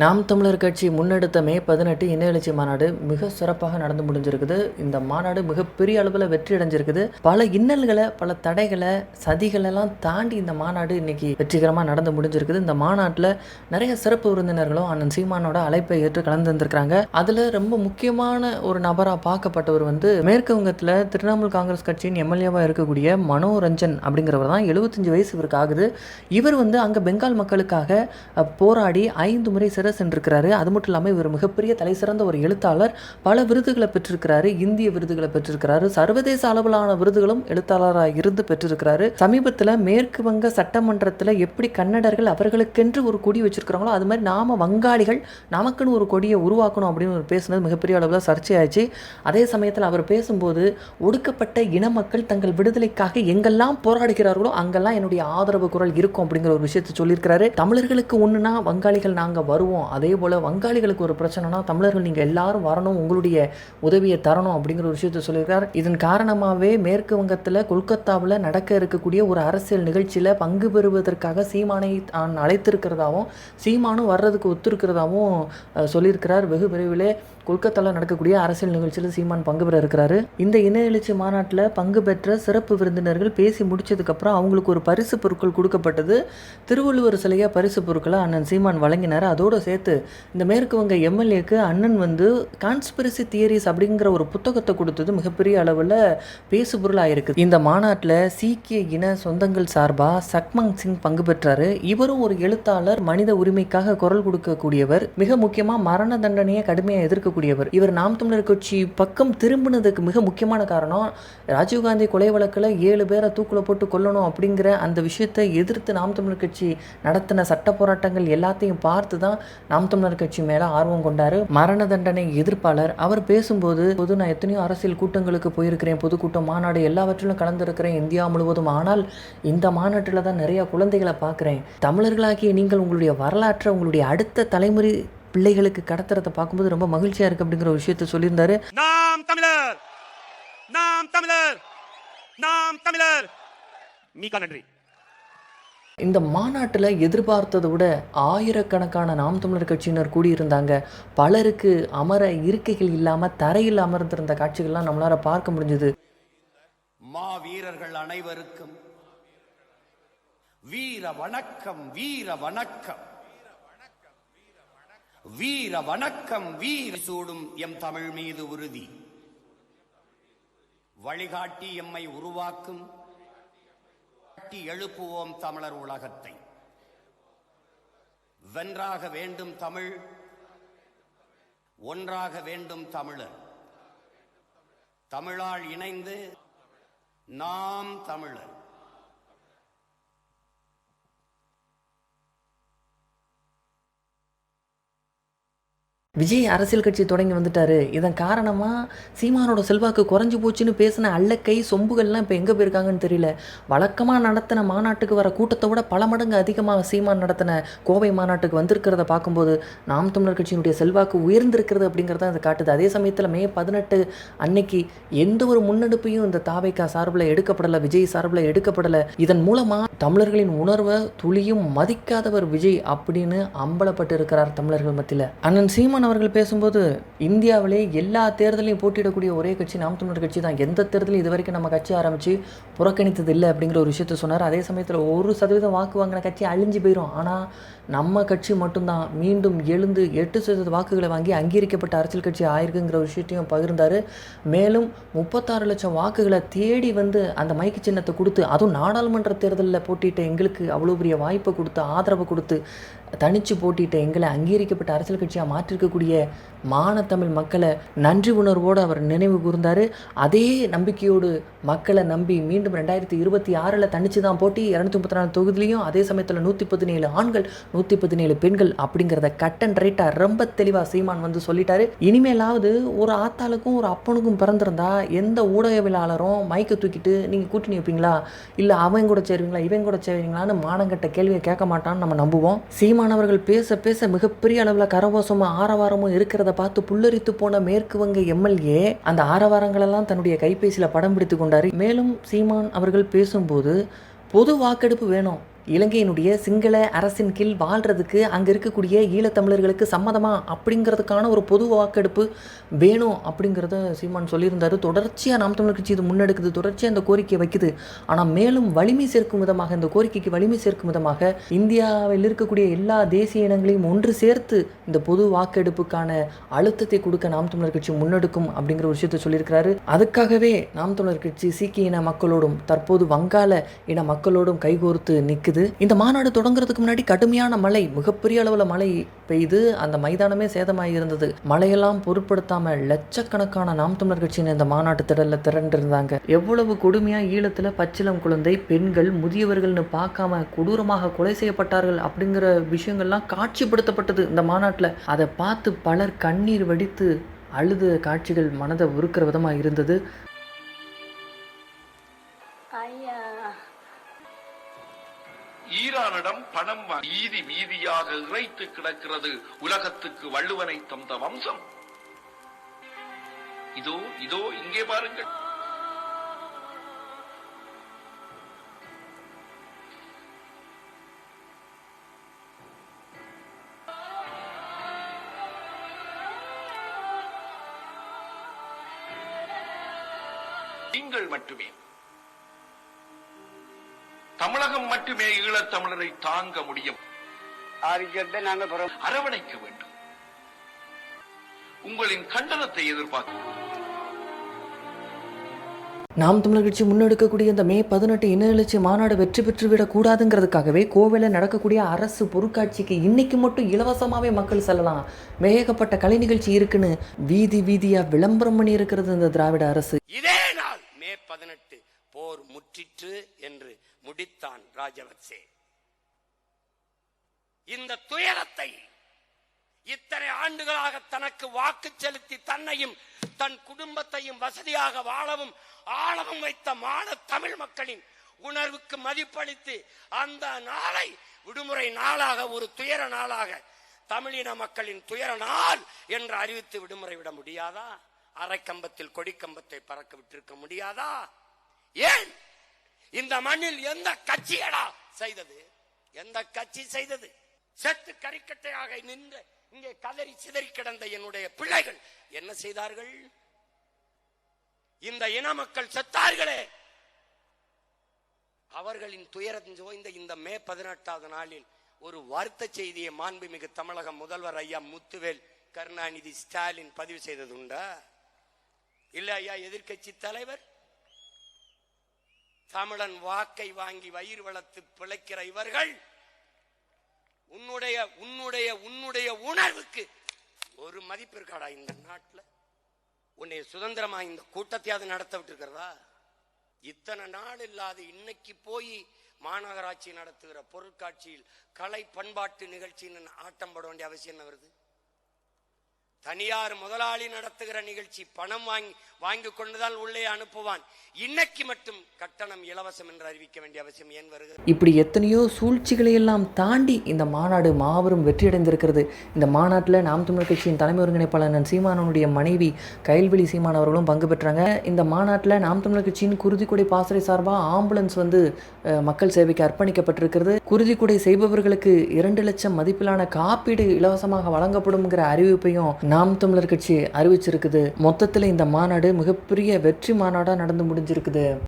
நாம் தமிழர் கட்சி முன்னெடுத்த மே பதினெட்டு இணையெழுச்சி மாநாடு மிக சிறப்பாக நடந்து முடிஞ்சிருக்குது. இந்த மாநாடு மிகப்பெரிய அளவில் வெற்றி அடைஞ்சிருக்குது. பல இன்னல்களை பல தடைகளை சதிகளெல்லாம் தாண்டி இந்த மாநாடு இன்னைக்கு வெற்றிகரமாக நடந்து முடிஞ்சிருக்குது. இந்த மாநாட்டில் நிறைய சிறப்பு விருந்தினர்களும் அண்ணன் சீமானோட அழைப்பை ஏற்று கலந்து வந்திருக்கிறாங்க. அதில் ரொம்ப முக்கியமான ஒரு நபராக பார்க்கப்பட்டவர் வந்து மேற்கு வங்கத்தில் திரிணாமுல் காங்கிரஸ் கட்சியின் எம்எல்ஏவாக இருக்கக்கூடிய மனோரஞ்சன் அப்படிங்கிறவர் தான். எழுபத்தஞ்சு வயசு இவருக்கு ஆகுது. இவர் வந்து அங்கே பெங்கால் மக்களுக்காக போராடி ஐந்து முறை சிறப்பு சென்றிருக்கிறாரு. அது மட்டும் இல்லாமல் இவர் மிகப்பெரிய தலை சிறந்த ஒரு எழுத்தாளர். பல விருதுகளை பெற்றிருக்கிறாரு. இந்திய விருதுகளை பெற்றிருக்கிறாரு. சர்வதேச அளவிலான விருதுகளும் எழுத்தாளராக இருந்து பெற்றிருக்கிறாரு. சமீபத்தில் மேற்கு வங்க சட்டமன்றத்தில் எப்படி கன்னடர்கள் அவர்களுக்கென்று ஒரு கொடி வச்சிருக்கிறாங்களோ அது மாதிரி நாம வங்காளிகள் நமக்குன்னு ஒரு கொடியை உருவாக்கணும் அப்படின்னு பேசுனது மிகப்பெரிய அளவில் சர்ச்சையாச்சு. அதே சமயத்தில் அவர் பேசும்போது ஒடுக்கப்பட்ட இன மக்கள் தங்கள் விடுதலைக்காக எங்கெல்லாம் போராடுகிறார்களோ அங்கெல்லாம் என்னுடைய ஆதரவு குரல் இருக்கும் அப்படிங்கிற ஒரு விஷயத்தை சொல்லியிருக்கிறாரு. தமிழர்களுக்கு ஒன்றுனா வங்காளிகள் நாங்கள் வருவோம். அதே போல் வங்காளிகளுக்கு ஒரு பிரச்சனைனா தமிழர்கள் நீங்கள் எல்லாரும் வரணும் உங்களுடைய உதவியை தரணும் அப்படிங்கிற ஒரு விஷயத்தை சொல்லியிருக்கார். இதன் காரணமாகவே மேற்கு வங்கத்தில் கொல்கத்தாவில் நடக்க இருக்கக்கூடிய ஒரு அரசியல் நிகழ்ச்சியில் பங்கு பெறுவதற்காக சீமானை தான் அழைத்திருக்கிறதாவும் சீமானும் வர்றதுக்கு ஒத்துருக்கிறதாகவும் சொல்லியிருக்கிறார். வெகு விரைவிலே கொல்கத்தாவில் நடக்கக்கூடிய அரசியல் நிகழ்ச்சியில் சீமான் பங்கு பெற இருக்கிறாரு. இந்த இன எழுச்சி மாநாட்டில் பங்கு பெற்ற சிறப்பு விருந்தினர்கள் பேசி முடிச்சதுக்கப்புறம் அவங்களுக்கு ஒரு பரிசு பொருட்கள் கொடுக்கப்பட்டது. திருவள்ளுவர் சிலையாக பரிசு பொருட்களை அண்ணன் சீமான் வழங்கினார். அதோடு சேர்த்து இந்த மேற்கு வங்க எம்எல்ஏக்கு அண்ணன் வந்து கான்ஸ்பிரசி தியரிஸ் அப்படிங்கிற ஒரு புத்தகத்தை கொடுத்தது மிகப்பெரிய அளவில் பேசு பொருள் ஆயிருக்கு இந்த மாநாட்டில் சீக்கிய இன சொந்தங்கள் சார்பாக சக்மங் சிங் பங்கு பெற்றாரு. இவரும் ஒரு எழுத்தாளர் மனித உரிமைக்காக குரல் கொடுக்கக்கூடியவர். மிக முக்கியமாக மரண தண்டனையை கடுமையாக எதிர்க்க இருக்கக்கூடியவர். இவர் நாம் தமிழர் கட்சி பக்கம் திரும்பினதுக்கு மிக முக்கியமான காரணம் ராஜீவ்காந்தி கொலை வழக்கில் ஏழு பேரை தூக்குல போட்டு கொல்லணும் அப்படிங்கிற அந்த விஷயத்தை எதிர்த்து நாம் தமிழர் கட்சி நடத்தின சட்ட போராட்டங்கள் எல்லாத்தையும் பார்த்து தான் நாம் தமிழர் கட்சி மேலே ஆர்வம் கொண்டாரு. மரண தண்டனை எதிர்ப்பாளர். அவர் பேசும்போது பொது நான் எத்தனையோ அரசியல் கூட்டங்களுக்கு போயிருக்கிறேன். பொதுக்கூட்டம் மாநாடு எல்லாவற்றிலும் கலந்துருக்கிறேன் இந்தியா முழுவதும். ஆனால் இந்த மாநாட்டில் தான் நிறைய குழந்தைகளை பார்க்குறேன். தமிழர்களாகிய நீங்கள் உங்களுடைய வரலாற்றை உங்களுடைய அடுத்த தலைமுறை பிள்ளைகளுக்கு கடத்துறதை பார்க்கும்போது ரொம்ப மகிழ்ச்சியாக இருக்குது அப்படிங்கிற ஒரு விஷயத்த சொல்லியிருந்தாரு. நாம் தமிழர்! நாம் தமிழர்! நாம் தமிழர்! மிக்க நன்றி. இந்த மாநாட்டில் எதிர்பார்த்ததை விட ஆயிரக்கணக்கான நாம் தமிழர் கட்சியினர் கூடியிருந்தாங்க. பலருக்கு அமர இருக்கைகள் இல்லாமல் தரையில் அமர்ந்திருந்த காட்சிகள்லாம் நம்மளால் பார்க்க முடிஞ்சது. மா வீரர்கள் அனைவருக்கும் வீர வணக்கம் வீர வணக்கம். வீர வணக்கம் வீர சூடும் எம் தமிழ் மீது உறுதி. வழிகாட்டி எம்மை உருவாக்கும். கட்டி எழுப்புவோம் தமிழர் உலகத்தை. வென்றாக வேண்டும் தமிழ் ஒன்றாக வேண்டும் தமிழர். தமிழால் இணைந்து நாம் தமிழர். விஜய் அரசியல் கட்சி தொடங்கி வந்துட்டாரு. இதன் காரணமாக சீமானோட செல்வாக்கு குறைஞ்சி போச்சுன்னு பேசின அல்லக்கை சொம்புகள்லாம் இப்போ எங்கே போயிருக்காங்கன்னு தெரியல. வழக்கமாக நடத்தின மாநாட்டுக்கு வர கூட்டத்தை விட பல மடங்கு அதிகமாக சீமான் நடத்தின கோவை மாநாட்டுக்கு வந்திருக்கிறத பார்க்கும்போது நாம் தமிழர் கட்சியினுடைய செல்வாக்கு உயர்ந்திருக்கிறது அப்படிங்கிறத அது காட்டுது. அதே சமயத்தில் மே பதினெட்டு அன்னைக்கு எந்த ஒரு முன்னெடுப்பையும் இந்த தாவைக்கா சார்பில் எடுக்கப்படலை விஜய் சார்பில் எடுக்கப்படலை. இதன் மூலமாக தமிழர்களின் உணர்வை துளியும் மதிக்காதவர் விஜய் அப்படின்னு அம்பலப்பட்டு இருக்கிறார் தமிழர்கள் மத்தியில். அண்ணன் சீமான் அவர்கள் பேசும்போது இந்தியாவிலே எல்லா தேர்தலையும் போட்டியிடக்கூடிய ஒரே கட்சி நாம் தமிழர் கட்சி தான். எந்த தேர்தலையும் இது வரைக்கும் நம்ம கட்சி ஆரம்பித்து புறக்கணித்தது இல்லை அப்படிங்கிற ஒரு விஷயத்த சொன்னார். அதே சமயத்தில் ஒரு சதவீதம் வாக்கு வாங்கின கட்சி அழிஞ்சு போயிடும் ஆனால் நம்ம கட்சி மட்டும்தான். மீண்டும் எழுந்து எட்டு சதவீத வாக்குகளை வாங்கி அங்கீகரிக்கப்பட்ட அரசியல் கட்சி ஆயிருக்குங்கிற ஒரு விஷயத்தையும் பகிர்ந்தார். மேலும் முப்பத்தாறு லட்சம் வாக்குகளை தேடி வந்து அந்த மைக்கு சின்னத்தை கொடுத்து அதுவும் நாடாளுமன்ற தேர்தலில் போட்டியிட்ட எங்களுக்கு அவ்வளோ பெரிய வாய்ப்பை கொடுத்து ஆதரவு கொடுத்து தனிச்சு போட்டியிட்ட எங்களை அங்கீகரிக்கப்பட்ட அரசியல் கட்சியாக மாற்றிருக்கக்கூடிய மானத்தமிழ் மக்களை நன்றி உணர்வோடு அவர் நினைவு கூர்ந்தார். அதே நம்பிக்கையோடு மக்களை நம்பி மீண்டும் ரெண்டாயிரத்தி இருபத்தி ஆறில் தனிச்சு தான் போட்டி இரநூத்தி முப்பத்தி நாலு தொகுதியிலையும் அதே சமயத்தில் நூற்றி பதினேழு ஆண்கள் நூற்றி பதினேழு பெண்கள் அப்படிங்கிறத கட் அண்ட் ரைட்டாக ரொம்ப தெளிவாக சீமான் வந்து சொல்லிட்டாரு. இனிமேலாவது ஒரு ஆத்தாளுக்கும் ஒரு அப்பனுக்கும் பிறந்திருந்தா எந்த ஊடகவியலாளரும் மைக்கை தூக்கிட்டு நீங்கள் கூட்டணி வைப்பீங்களா? இல்லை அவன் கூட சேருவீங்களா? இவன் கூட சேருவீங்களான்னு மானங்கட்ட கேள்வியை கேட்க மாட்டான்னு நம்ம நம்புவோம். சீமானவர்கள் பேச பேச மிகப்பெரிய அளவில் கரவோசமும் ஆரவாரமும் இருக்கிறத பார்த்து புல்லரித்து போன மேற்கு வங்க எம்எல்ஏ அந்த ஆரவாரங்களெல்லாம் தன்னுடைய கைபேசியில் படம் பிடித்து கொண்டார். மேலும் சீமான் அவர்கள் பேசும்போது பொது வாக்கெடுப்பு வேணும். இலங்கையினுடைய சிங்கள அரசின் கீழ் வாழ்கிறதுக்கு அங்கே இருக்கக்கூடிய ஈழத்தமிழர்களுக்கு சம்மதமா அப்படிங்கிறதுக்கான ஒரு பொது வாக்கெடுப்பு வேணும் அப்படிங்கிறத சீமான் சொல்லியிருந்தார். தொடர்ச்சியாக நாம் தமிழர் கட்சி இது முன்னெடுக்குது. தொடர்ச்சியாக இந்த கோரிக்கையை வைக்குது. ஆனால் மேலும் வலிமை சேர்க்கும் விதமாக இந்த கோரிக்கைக்கு வலிமை சேர்க்கும் விதமாக இந்தியாவில் இருக்கக்கூடிய எல்லா தேசிய இனங்களையும் ஒன்று சேர்த்து இந்த பொது வாக்கெடுப்புக்கான அழுத்தத்தை கொடுக்க நாம் தமிழர் கட்சி முன்னெடுக்கும் அப்படிங்கிற ஒரு விஷயத்தை சொல்லியிருக்கிறாரு. அதுக்காகவே நாம் தமிழர் கட்சி சீக்கிய இன மக்களோடும் தற்போது வங்காள இன மக்களோடும் கைகோர்த்து நிற்குது இந்த மாநாடு தொடங்குறதுக்கு முன்னாடி கடுமையான மழை மிகப்பெரிய அளவில் மழை பெய்து அந்த மைதானமே சேதமாகி இருந்தது. மழையெல்லாம் பொருட்படுத்தாம லட்சக்கணக்கான நாம் தமிழர் கட்சியின் இந்த மாநாட்டு திடலில் திரண்டிருந்தாங்க. எவ்வளவு கொடுமையா ஈழத்துல பச்சிலம் குழந்தை பெண்கள் முதியவர்கள்னு பார்க்காம கொடூரமாக கொலை செய்யப்பட்டார்கள் அப்படிங்கிற விஷயங்கள்லாம் காட்சிப்படுத்தப்பட்டது இந்த மாநாட்டில். அதை பார்த்து பலர் கண்ணீர் வடித்து அழுத காட்சிகள் மனதை உருக்கிற விதமாக இருந்தது. அவனிடம் பணம் வீதி வீதியாக இறைத்து கிடக்கிறது. உலகத்துக்கு வள்ளுவனை தந்த வம்சம். இதோ இதோ இங்கே பாருங்கள். நீங்கள் மட்டுமே. தமிழகம் மட்டுமே ஈழத்தமிழரை தாங்க முடியும். அரவணைக்க வேண்டும். உங்களின் கண்டனத்தை எதிர்பார்க்கிறோம். நாம் தமிழர் கட்சி முன்னெடுக்கக்கூடிய இந்த மே பதினெட்டு இன எழுச்சி மாநாடு வெற்றி பெற்று விடக்கூடாதுங்கிறதுக்காகவே கோவிலில் நடக்கக்கூடிய அரசு பொருட்காட்சிக்கு இன்னைக்கு மட்டும் இலவசமாகவே மக்கள் செல்லலாம். ஏகப்பட்ட கலை நிகழ்ச்சி இருக்குன்னு வீதி வீதியாக விளம்பரம் பண்ணி இருக்கிறது இந்த திராவிட அரசு. இதே நாள் மே பதினெட்டு போர் முற்றிற்று என்று முடித்தான் ராஜபக்சே. இந்த துயரத்தை இத்தனை ஆண்டுகளாக தனக்கு வாக்கு செலுத்தி தன்னையும் தன் குடும்பத்தையும் வசதியாக வாழவும் ஆழவும் வைத்த மான தமிழ் மக்களின் உணர்வுக்கு மதிப்பளித்து அந்த நாளை விடுமுறை நாளாக ஒரு துயர நாளாக தமிழின மக்களின் துயர நாள் என்று அறிவித்து விடுமுறை விட முடியாதா? அரைக்கம்பத்தில் கொடிக்கம்பத்தை பறக்க விட்டிருக்க முடியாதா? ஏன் இந்த மண்ணில் எந்த கட்சியடா செய்தது? எந்த கட்சி செய்தது? செத்து கறிக்கட்டையாக நின்று இங்கே கதறி சிதறி கிடந்த என்னுடைய பிள்ளைகள் என்ன செய்தார்கள்? இந்த இன மக்கள் செத்தார்களே. அவர்களின் துயரம் சோய்ந்த இந்த மே பதினெட்டாவது நாளில் ஒரு வருத்த செய்தியை மாண்புமிகு தமிழக முதல்வர் ஐயா முத்துவேல் கருணாநிதி ஸ்டாலின் பதிவு செய்தது உண்டா? இல்ல ஐயா எதிர்க்கட்சி தலைவர்? தமிழன் வாக்கை வாங்கி வயிறு வளர்த்து பிழைக்கிற இவர்கள் உன்னுடைய உன்னுடைய உன்னுடைய உணர்வுக்கு ஒரு மதிப்பு இருக்காடா இந்த நாட்டில்? உன்னை சுதந்திரமா இந்த கூட்டத்தையாவது நடத்த விட்டுருக்கிறதா? இத்தனை நாள் இல்லாத இன்னைக்கு போய் மாநகராட்சி நடத்துகிற பொருட்காட்சியில் கலை பண்பாட்டு நிகழ்ச்சின்னு ஆட்டம் பட வேண்டிய அவசியம் என்ன வருது? தனியார் முதலாளி நடத்துகிற நிகழ்ச்சி பணம் வாங்கி வாங்கி கொண்டுதான் உள்ளே அனுப்புவான். இன்னைக்கு மட்டும் கட்டணம் இலவசம் என்று அறிவிக்க வேண்டிய அவசியம் ஏன் வருகிறது? இப்படி எத்தனையோ சூழ்ச்சிகளை எல்லாம் தாண்டி இந்த மாநாடு மாபெரும் வெற்றியடைந்திருக்கிறது. இந்த மாநாட்டில் நாம் தமிழர் கட்சியின் தலைமை ஒருங்கிணைப்பாளர் அண்ணன் சீமானனுடைய மனைவி கைல்வெளி சீமான் அவர்களும் பங்கு பெற்றாங்க. இந்த மாநாட்டில் நாம் தமிழர் கட்சியின் குருதிக்குடை பாசறை சார்பாக ஆம்புலன்ஸ் வந்து மக்கள் சேவைக்கு அர்ப்பணிக்கப்பட்டிருக்கிறது. குருதிக்குடை செய்பவர்களுக்கு இரண்டு லட்சம் மதிப்பிலான காப்பீடு இலவசமாக வழங்கப்படும்ங்கிற அறிவிப்பையும் நாம் தமிழர் கட்சி அறிவிச்சிருக்குது. மொத்தத்தில் இந்த மாநாடு மிகப்பெரிய வெற்றி மாநாடாக நடந்து முடிஞ்சிருக்குது.